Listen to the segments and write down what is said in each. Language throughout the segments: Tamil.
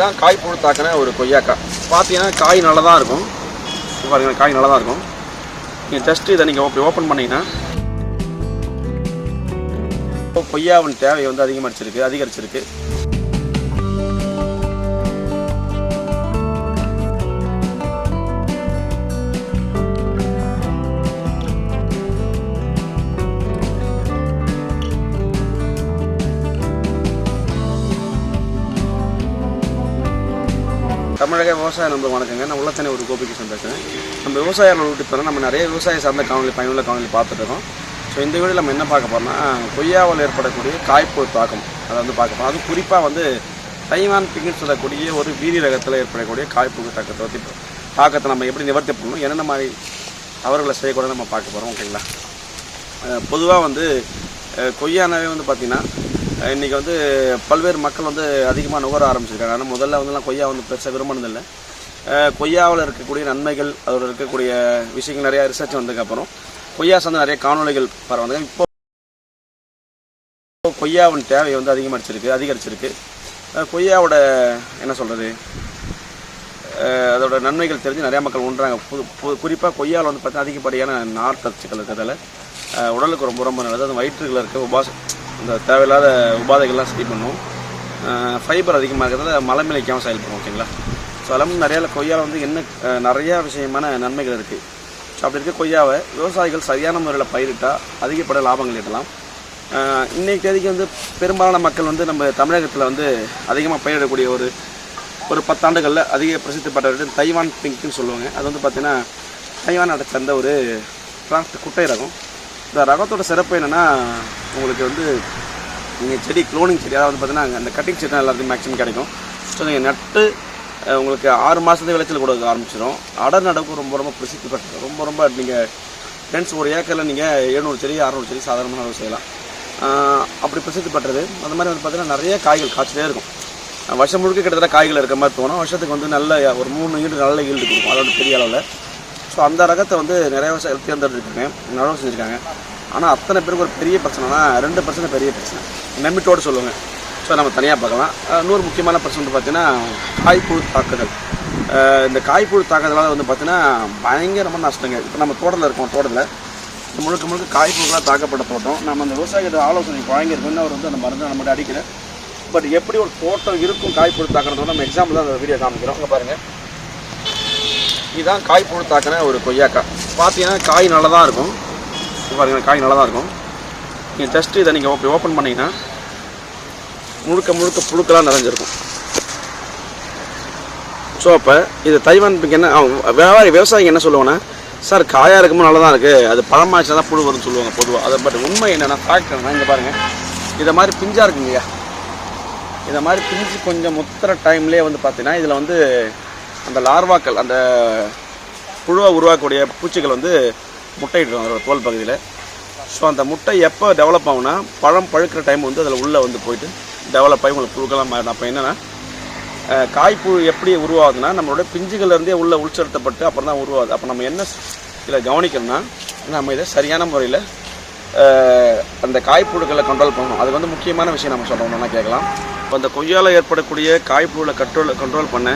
இதுதான் காய் புழு தாக்கின ஒரு கொய்யாக்காய். பார்த்தீங்கன்னா காய் நல்லா தான் இருக்கும் பார்த்தீங்கன்னா காய் நல்லா தான் இருக்கும். நீங்கள் ஜஸ்ட்டு இதை நீங்கள் ஓப்பன் ஓப்பன் பண்ணிங்கன்னா இப்போ கொய்யாவின் தேவை வந்து அதிகமாகிச்சிருக்கு அதிகரிச்சிருக்கு. தமிழக விவசாய நம்ப வணக்கங்க. நான் உள்ளத்தனை ஒரு கோபிகிருஷ்ணன் பேசுகிறேன் நம்ம விவசாயிகள் விட்டு நம்ம நிறைய விவசாய சார்ந்த காணொலி பயனுள்ள காணொலி பார்த்துட்டு ஸோ இந்த வீடியோ நம்ம என்ன பார்க்க போகிறோம்னா கொய்யாவில் ஏற்படக்கூடிய காய்ப்பு தாக்கம். அதை வந்து பார்க்க போகிறோம் அது குறிப்பாக வந்து தைவான் பிங்குன்னு சொல்லக்கூடிய ஒரு வீரி ரகத்தில் ஏற்படக்கூடிய காய்ப்பு தாக்கத்தை பற்றி தாக்கத்தை நம்ம எப்படி நிவர்த்தி பண்ணணும் என்னென்ன மாதிரி தவறுகளை செய்யக்கூடாது நம்ம பார்க்க போகிறோம் ஓகேங்களா? பொதுவாக வந்து கொய்யானாவே வந்து பார்த்திங்கன்னா இன்றைக்கி இன்னைக்கு வந்து பல்வேறு மக்கள் வந்து அதிகமாக நுகர ஆரம்பிச்சிருக்காங்க. ஆனால் முதல்ல வந்துலாம் கொய்யா வந்து பெருசாக விரும்பினதில்லை. கொய்யாவில் இருக்கக்கூடிய நன்மைகள் அதோட இருக்கக்கூடிய விஷயங்கள் நிறையா ரிசர்ச் வந்ததுக்கப்புறம் கொய்யா சார்ந்த நிறைய காணொளிகள் பரவாயில்ல இப்போ கொய்யாவின் தேவை வந்து அதிகமாகிச்சிருக்கு அதிகரிச்சிருக்கு. கொய்யாவோட என்ன சொல்கிறது அதோட நன்மைகள் தெரிஞ்சு நிறையா மக்கள் உண்றாங்க. புது குறிப்பாக கொய்யாவில் வந்து பார்த்தீங்கன்னா அதிகப்படியான நார் சத்துக்கள் இருக்கிறதால உடலுக்கு ரொம்ப ரொம்ப நல்லது. அது வயிற்றுகளில் இருக்க உபாச இந்த தேவையில்லாத உபாதைகள்லாம் சரி பண்ணும். ஃபைபர் அதிகமாக இருக்கிறதால மலமிழைக்காமல் செயல்படும் ஓகேங்களா? ஸோ அதெல்லாம் நிறையா கொய்யாவில் வந்து என்ன நிறையா விஷயமான நன்மைகள் இருக்குது ஸோ அப்படி இருக்க கொய்யாவை விவசாயிகள் சரியான முறையில் பயிரிட்டால் அதிகப்பட லாபங்கள் ஈட்டலாம். இன்றைக்கு தேதிக்கு வந்து பெரும்பாலான மக்கள் வந்து நம்ம தமிழகத்தில் வந்து அதிகமாக பயிரிடக்கூடிய ஒரு ஒரு பத்தாண்டுகளில் அதிக பிரசித்தி பெற்ற தைவான் பிங்க்னு சொல்லுவாங்க. அது வந்து பார்த்திங்கன்னா தைவான் நாட்டை சேர்ந்த ஒரு கிராஃப்ட் குட்டை ரகம் இந்த ரகத்தோட சிறப்பு என்னென்னா உங்களுக்கு வந்து நீங்கள் செடி க்ளோனிங் செடி அதாவது பார்த்தீங்கன்னா அந்த கட்டிங் செடி எல்லாத்தையும் மேக்ஸிமம் கிடைக்கும். ஸோ நீங்கள் நட்டு உங்களுக்கு ஆறு மாதத்துக்கு விளைச்சல் கொடுக்க ஆரம்பிச்சிடும் அடர் நடக்கும் ரொம்ப ரொம்ப பிரசித்தி பெற்றது ரொம்ப ரொம்ப நீங்கள் ஃப்ரெண்ட்ஸ் ஒரு ஏக்கரில் நீங்கள் எழுநூறு செடி அறநூறு செடி சாதாரணமாக நடவு செய்யலாம். அப்படி பிரசித்தி பெற்றது. அந்த மாதிரி வந்து பார்த்தீங்கன்னா நிறைய காய்கள் காய்ச்சலே இருக்கும். வருஷம் முழுக்க கிட்டத்தட்ட காய்கள் இருக்க மாதிரி தோணும். வருஷத்துக்கு வந்து நல்ல ஒரு மூணு ஈடு நல்ல ஈல்டு கொடுக்கும். அதோட பெரிய அளவில். ஸோ அந்த ரகத்தை வந்து நிறைய விவசாயிகள் தேர்ந்தெடுத்துருக்காங்க. நடவு செஞ்சுருக்காங்க. ஆனால் அத்தனை பேருக்கு ஒரு பெரிய பிரச்சனைனா ரெண்டு பிரச்சனை பெரிய பிரச்சனை. நம்பிட்டோடு சொல்லுங்கள் ஸோ நம்ம தனியாக பார்க்கலாம். இன்னொரு முக்கியமான பிரச்சனை பார்த்தீங்கன்னா காய்ப்புழு தாக்குதல். இந்த காய்ப்புழு தாக்குதலால் வந்து பார்த்தீங்கன்னா பயங்கரமான நஷ்டங்க இப்போ நம்ம தோட்டத்தில் இருக்கோம் தோட்டத்தில். முழுக்க முழுக்க காய்ப்புழுக்களாக தாக்கப்பட்ட தோட்டம். நம்ம அந்த விவசாயிகிட்ட ஆலோசனை வாங்கியிருக்கோம்னு அவர் வந்து அந்த மருந்து நம்மகிட்ட அடிக்கல. பட் எப்படி ஒரு தோட்டம் இருக்கும் காய்ப்புழு தாக்கிறதோட நம்ம எக்ஸாம்பிள் தான் அந்த வீடியோ காமிக்கிறோம். அங்கே பாருங்கள் இதுதான் காய்ப்புழு தாக்கின ஒரு கொய்யாக்காய். பார்த்தீங்கன்னா காய் நல்லா தான் இருக்கும். பாருங்கள் காய் நல்லா தான் இருக்கும். நீங்கள் ஜஸ்ட்டு இதை நீங்கள் ஓப்பன் ஓப்பன் பண்ணிங்கன்னா முழுக்க முழுக்க புழுக்கெல்லாம் நிறைஞ்சிருக்கும். ஸோ அப்போ இது தைவான் என்ன வியாபாரி விவசாயிங்க என்ன சொல்லுவாங்கன்னா சார் காயாக இருக்கும்போது நல்லா தான் இருக்குது அது பழமாச்சுனா தான் புழு வரும்னு சொல்லுவாங்க பொதுவாக அதை பட் உண்மை என்னென்னா ஃபேக்ட் என்னன்னா இங்கே பாருங்கள் இதை மாதிரி பிஞ்சாக இருக்குங்கய்யா இதை மாதிரி பிஞ்சு கொஞ்சம் முத்துற டைம்லேயே வந்து பார்த்தீங்கன்னா இதில் வந்து அந்த லார்வாக்கள் அந்த புழுவை உருவாக்கக்கூடிய பூச்சிகள் வந்து முட்டையிடும் அதோட தோல் பகுதியில். ஸோ அந்த முட்டை எப்போ டெவலப் ஆகும்னா பழம் பழுக்கிற டைம் வந்து அதில் உள்ளே வந்து போயிட்டு டெவலப் ஆகி உங்களுக்கு புழுக்கெல்லாம் மாறிடும் அப்போ என்னென்னா காய்ப்புழு எப்படி உருவாகுதுன்னா நம்மளோட பிஞ்சுகள்லேருந்தே உள்ளே உள்செலுத்தப்பட்டு அப்புறம் தான் உருவாகுது. அப்போ நம்ம என்ன இதில் கவனிக்கணும்னா நம்ம இதை சரியான முறையில் அந்த காய்ப்புழுக்களை கண்ட்ரோல் பண்ணணும். அது வந்து முக்கியமான விஷயம் நம்ம சொல்லணும்னா கேட்கலாம். இப்போ அந்த கொய்யால் ஏற்படக்கூடிய காய்ப்புழுவை கண்ட்ரோல் கண்ட்ரோல் பண்ண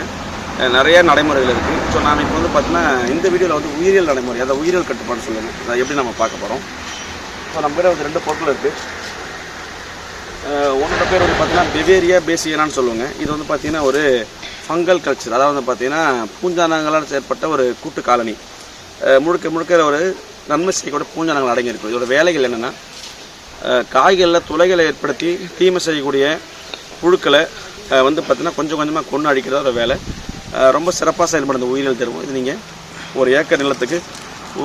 நிறைய நடைமுறைகள் இருக்குது ஸோ நாம் இப்போ வந்து பார்த்தீங்கன்னா இந்த வீடியோவில் வந்து உயிரியல் நடைமுறை அதாவது உயிரியல் கட்டுப்பாடு சொல்லுங்கள் அதை எப்படி நம்ம பார்க்க போகிறோம் ஸோ நம்ம கிட்ட வந்து ரெண்டு பொருட்கள் இருக்குது ஒன்றோட பேர் வந்து பார்த்தீங்கன்னா பெவேரியா பேசியனான்னு சொல்லுவாங்க. இது வந்து பார்த்தீங்கன்னா ஒரு ஃபங்கல் கல்ச்சர் அதாவது வந்து பார்த்தீங்கன்னா பூஞ்சானங்களால் செயற்பட்ட ஒரு கூட்டு காலனி. முழுக்க முழுக்க ஒரு நன்மை செய்யக்கூடிய பூஞ்சானங்கள் அடங்கியிருக்கும். இதோட வேலைகள் என்னென்னா காய்களில் துளைகளை ஏற்படுத்தி தீமை செய்யக்கூடிய புழுக்களை வந்து பார்த்திங்கன்னா கொஞ்சம் கொஞ்சமாக கொண்டு அடிக்கிறதா ஒரு வேலை. ரொம்ப சிறப்பாக செயல்படும் இந்த உயிரியல் தெருவும் இது நீங்கள் ஒரு ஏக்கர் நிலத்துக்கு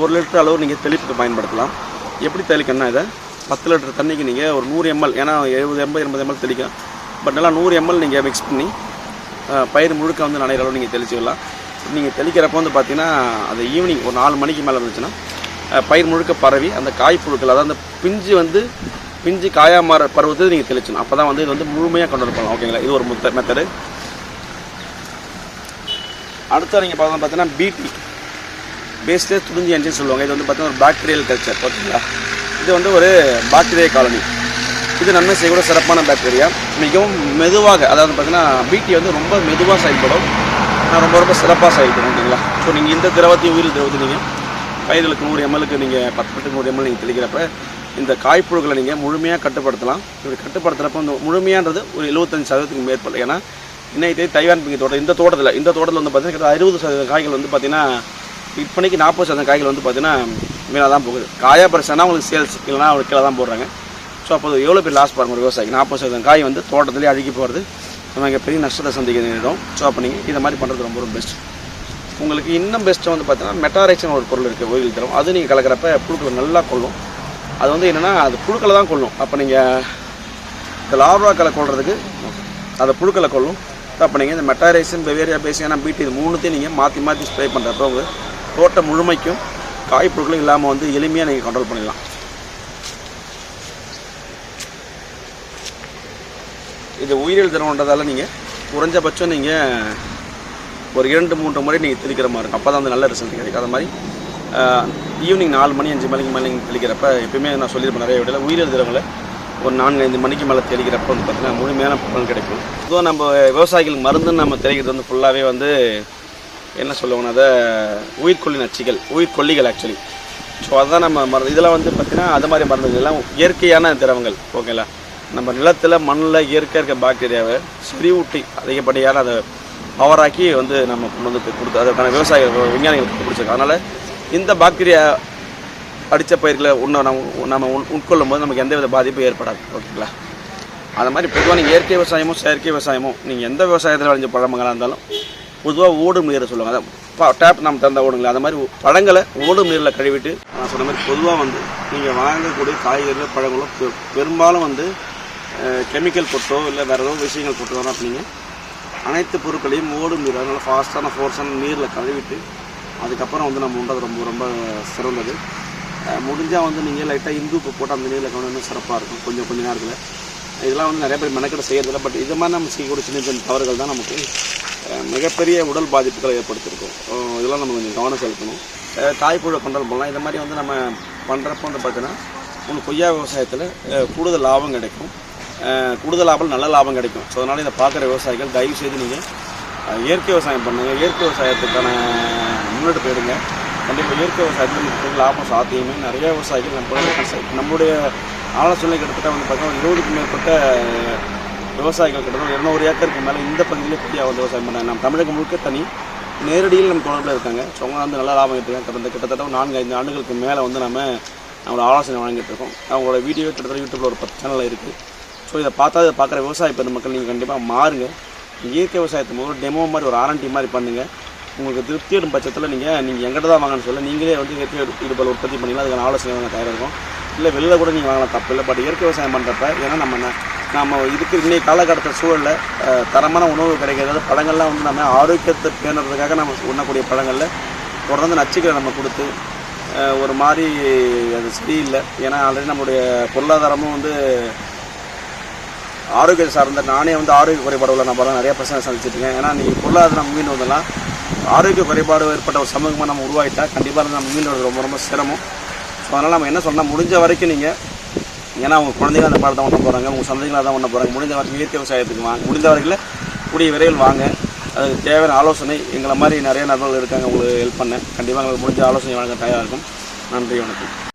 ஒரு லிட்டர் அளவு நீங்கள் தெளிப்புக்கு பயன்படுத்தலாம். எப்படி தெளிக்கணும்னா இதை பத்து லிட்டர் தண்ணிக்கு நீங்கள் ஒரு நூறு எம்எல் ஏன்னா எழுபது எண்பது எண்பது எம்எல் தெளிக்கலாம் பட் நல்லா நூறு எம்எல் நீங்கள் மிக்ஸ் பண்ணி பயிர் முழுக்க வந்து நனைகிற அளவு நீங்கள் தெளிச்சுக்கலாம் நீங்கள் தெளிக்கிறப்ப வந்து பார்த்தீங்கன்னா அது ஈவினிங் ஒரு நாலு மணிக்கு மேலே இருந்துச்சுன்னா பயிர் முழுக்க பரவி அந்த காய் புழுக்கள் அதாவது அந்த பிஞ்சு வந்து பிஞ்சு காயாமர மாற பருவத்தை நீங்கள் தெளிச்சணும் அப்போ தான் வந்து இது வந்து முழுமையாக கொண்டு வரலாம் ஓகேங்களா? இது ஒரு முத்த மெத்தடு. அடுத்து நீங்கள் பார்த்தா பார்த்தீங்கன்னா பிடி பேஸ்டே துணிஞ்சி என்ஜின் சொல்லுவாங்க. இது வந்து பார்த்தீங்கன்னா ஒரு பாக்டீரியல் கல்ச்சர் ஓகேங்களா இது வந்து ஒரு பாக்டீரியா காலனி இது நன்மை செய்யக்கூட சிறப்பான பாக்டீரியா மிகவும் மெதுவாக அதாவது பார்த்தீங்கன்னா பிடி வந்து ரொம்ப மெதுவாக செயல்படும் நான் ரொம்ப ரொம்ப சிறப்பாக செயல்படும் ஓகேங்களா? ஸோ நீங்கள் இந்த திரவத்தையும் உயிர் திரவத்தை நீங்கள் பயிர்களுக்கு நூறு எம்எல்க்கு நீங்கள் பத்து பத்து நூறு எம்எல் நீங்கள் தெளிக்கிறப்ப இந்த காய்ப்புழுகளை நீங்கள் முழுமையாக கட்டுப்படுத்தலாம். இப்படி கட்டுப்படுத்துகிறப்ப இந்த முழுமையான்றது ஒரு எழுபத்தஞ்சு சதவீதத்துக்கு மேற்படும் ஏன்னா இன்னைக்கு தைவான் பிங்கி தோட்டம் இந்த தோட்டத்தில் இந்த தோட்டத்தில் வந்து பார்த்தீங்கன்னா அறுபது சதவீத காய்கள் வந்து பார்த்தீங்கன்னா விற்பனைக்கு நாற்பது சதவீதம் காய்கள் வந்து பார்த்தீங்கன்னா மேலே தான் போகுது. காயா பிரச்சனை உங்களுக்கு சேல்ஸ் இல்லைனா அவங்களுக்கு கீழே தான் போடுறாங்க. ஸோ அப்போ எவ்வளோ பேர் லாஸ் பாருங்க ஒரு விவசாயிக்கு? நாற்பது சதவீதம் காய் வந்து தோட்டத்திலே அழுகி போகிறது நம்ம இங்கே பெரிய நஷ்டத்தை சந்திக்க நேரிடும். ஸோ அப்போ நீங்கள் இதை மாதிரி பண்ணுறது ரொம்ப ரொம்ப பெஸ்ட் உங்களுக்கு இன்னும் பெஸ்ட்டு வந்து பார்த்தீங்கன்னா மெட்டாரைக்ஸ்னு ஒரு பொருள் இருக்குது ஓய்வில் தரும். அது நீங்கள் கலக்கிறப்ப புழுக்களை நல்லா கொள்ளும் அது வந்து என்னென்னா அது புழுக்களை தான் கொள்ளும் அப்போ நீங்கள் இந்த லார்வாக்களை கொள்றதுக்கு அதை புழுக்களை கொள்ளும் அப்போ நீங்கள் இந்த மெட்டாரைசன் பெவேரியா பேசிங்கன்னா பீட்டி இது மூணுத்தையும் நீங்கள் மாற்றி மாற்றி ஸ்ப்ரே பண்ணுறப்ப உங்கள் தோட்டம் முழுமைக்கும் காய்ப்புழுக்களும் இல்லாமல் வந்து எளிமையாக நீங்கள் கண்ட்ரோல் பண்ணிடலாம். இது உயிரியல் தினம்ன்றதால நீங்கள் குறைஞ்சபட்சம் நீங்கள் ஒரு இரண்டு மூன்று முறை நீங்கள் தெளிக்கிற மாதிரி இருக்கும். அப்போ தான் வந்து நல்ல ரிசல்ட் கிடைக்கும். அது மாதிரி ஈவினிங் நாலு மணி அஞ்சு மணிக்கு மேலே தெளிக்கிறப்ப எப்பயுமே நான் சொல்லியிருப்பேன் நிறைய விடையில் உயிரியல் தினங்களை ஒரு நான்கு ஐந்து மணிக்கு மேலே தெளிக்கிறப்ப வந்து பார்த்தீங்கன்னா முழுமையான பலன் கிடைக்கும். பொதுவாக நம்ம விவசாயிகள் மருந்துன்னு நம்ம தெளிக்கிறது வந்து ஃபுல்லாகவே வந்து என்ன சொல்லுவோம் அதை உயிர்கொல்லி நச்சுகள் உயிர்கொல்லிகள் ஆக்சுவலி ஸோ அதுதான் நம்ம மருந்து. இதெல்லாம் வந்து பார்த்திங்கன்னா அது மாதிரி மருந்துகள் எல்லாம் இயற்கையான திரவங்கள் ஓகேங்களா நம்ம நிலத்தில் மண்ணில் இயற்கையாக இருக்க பாக்டீரியாவை செறிவூட்டி அதிகப்படியான அதை பவராக்கி வந்து நம்ம கொண்டு வந்து கொடுத்து அதுக்கான விவசாய விஞ்ஞானிகளுக்கு கொடுத்துருக்கோம் அதனால் இந்த பாக்டீரியா அடித்த பயிர்களை உண்ண நம்ம நம்ம உண்- உட்கொள்ளும் போது நமக்கு எந்தவித பாதிப்பும் ஏற்படாது. ஓகேங்களா? அது மாதிரி பொதுவாக நீங்கள் இயற்கை விவசாயமும் செயற்கை விவசாயமும் நீங்கள் எந்த விவசாயத்தில் விளைஞ்ச பழமங்களாக இருந்தாலும் பொதுவாக ஓடும் நீரை சொல்லுவாங்க. அதான் டேப் நம்ம தந்த ஓடுங்களா அந்த மாதிரி பழங்களை ஓடும் நீரில் கழுவிட்டு நான் சொன்ன மாதிரி பொதுவாக வந்து நீங்கள் வாங்கக்கூடிய காய்கறிகள் பழங்களும் பெரும்பாலும் வந்து கெமிக்கல் போட்டோ இல்லை வேறு ஏதோ விஷயங்கள் போட்டு வரோம் அப்படிங்க. அனைத்து பொருட்களையும் ஓடும் நீர் அதனால் ஃபாஸ்ட்டான ஃபோர்ஸான நீரில் கழுவிட்டு அதுக்கப்புறம் வந்து நம்ம உண்டது ரொம்ப ரொம்ப சிறந்தது. முடிஞ்சால் வந்து நீங்கள் லைட்டாக இந்து உப்பு போட்டு அந்த நீரில் கவனம் இன்னும் சிறப்பாக இருக்கும். கொஞ்சம் கொஞ்ச நேரத்தில். இதெல்லாம் வந்து நிறைய பேர் மெனக்கெட செய்கிறதில்ல பட் இது மாதிரி நம்ம செய்யக்கூடிய சின்ன சின்ன தவறுகள் தான் நமக்கு மிகப்பெரிய உடல் பாதிப்புகளை ஏற்படுத்தியிருக்கும். இதெல்லாம் நம்ம கொஞ்சம் கவனம் செலுத்தணும். அஹ், கண்ட்ரோல் பண்ணலாம் இந்த மாதிரி வந்து நம்ம பண்ணுறப்ப வந்து பார்த்தீங்கன்னா உங்களுக்கு கொய்யா விவசாயத்தில் கூடுதல் லாபம் கிடைக்கும். கூடுதல் லாபம் நல்ல லாபம் கிடைக்கும். ஸோ அதனால் இதை பார்க்குற விவசாயிகள் தயவு செய்து நீங்கள் இயற்கை விவசாயம் பண்ணுங்கள் இயற்கை விவசாயத்துக்கான முன்னெடுப்பு எடுங்க. கண்டிப்பாக இயற்கை விவசாயத்தில் நமக்கு லாபம் சாத்தியமே நிறைய விவசாயிகள் நம்மளுடைய நம்மளுடைய ஆலோசனை கிட்டத்தட்ட வந்து பார்த்தீங்கன்னா ஒரு இருபதுக்கும் மேற்பட்ட விவசாயிகள் கிட்டத்தட்ட இருநூறு ஏக்கருக்கு மேலே இந்த பகுதியிலே கொய்யா வந்து விவசாயம் பண்ணாங்க. நம்ம தமிழகம் முழுக்க தனி நேரடியில் நம்ம தொடர்பில் இருக்காங்க. ஸோ அவங்க வந்து நல்ல லாபம் எடுத்துருக்காங்க. கிட்டத்தட்ட கிட்டத்தட்ட ஒரு நான்கு ஐந்து ஆண்டுகளுக்கு மேலே வந்து நம்ம நம்மளோட ஆலோசனை வழங்கிட்டு இருக்கோம். அவங்களோட வீடியோ கிட்டத்தட்ட யூடியூப்பில் ஒரு பத்து சேனல் இருக்குது ஸோ இதை பார்த்தா இதை பார்க்குற விவசாய பெருமக்கள் நீங்கள் கண்டிப்பாக மாறுங்க. இயற்கை விவசாயத்தை ஒரு டெமோ மாதிரி ஒரு ஆரண்டி மாதிரி பண்ணுங்கள் உங்களுக்கு திருப்தி எடும் பட்சத்தில் நீங்கள் நீங்கள் எங்கிட்ட தான் வாங்கன்னு சொல்ல நீங்களே வந்து இயற்கை இடுபல் உற்பத்தி பண்ணீங்கன்னா அதுக்கான ஆலோசனை நாங்கள் தயாராக இருக்கும். இல்லை வெளில கூட நீங்கள் வாங்கலாம். தப்பு இல்லை. பட் இயற்கை விவசாயம் பண்ணுறப்ப ஏன்னா நம்ம நம்ம இதுக்கு இன்னைக்கு காலகட்டத்தில் சூழலில் தரமான உணவு கிடைக்கிறது பழங்கள்லாம் வந்து நம்ம ஆரோக்கியத்தை பேணுறதுக்காக நம்ம உண்ணக்கூடிய பழங்களில் தொடர்ந்து நச்சுக்களை நம்ம கொடுத்து ஒரு மாதிரி அது சரியில்லை. ஏன்னா ஆல்ரெடி நம்மளுடைய பொருளாதாரமும் வந்து ஆரோக்கியம் சார்ந்த நானே வந்து ஆரோக்கிய குறைபாடு உள்ள நபராக நிறைய பிரச்சனை சந்திச்சிருக்கேன் ஏன்னா நீங்கள் பொருளாதாரம் மீன் வந்தெல்லாம் ஆரோக்கிய குறைபாடு ஏற்பட்ட ஒரு சமூகமாக நம்ம உருவாகிட்டா கண்டிப்பாக நம்ம மீண்டு ரொம்ப ரொம்ப சிரமம். ஸோ அதனால் நம்ம என்ன சொன்னால் முடிஞ்ச வரைக்கும் நீங்கள் ஏன்னா உங்கள் குழந்தைங்க அந்த பாடத்தை பண்ண போகிறாங்க உங்கள் சந்தைகளாக தான் பண்ண போகிறாங்க முடிஞ்ச வரைக்கும் இயற்கை விவசாயத்துக்கு வாங்க முடிஞ்ச வரைக்கும் கூடிய விரைவில் வாங்க. அதுக்கு தேவையான ஆலோசனை எங்களை மாதிரி நிறைய நபர்கள் இருக்காங்க உங்களுக்கு ஹெல்ப் பண்ண கண்டிப்பாக எங்களுக்கு முடிஞ்ச ஆலோசனை வழங்க தயாராக இருக்கும். நன்றி வணக்கம்.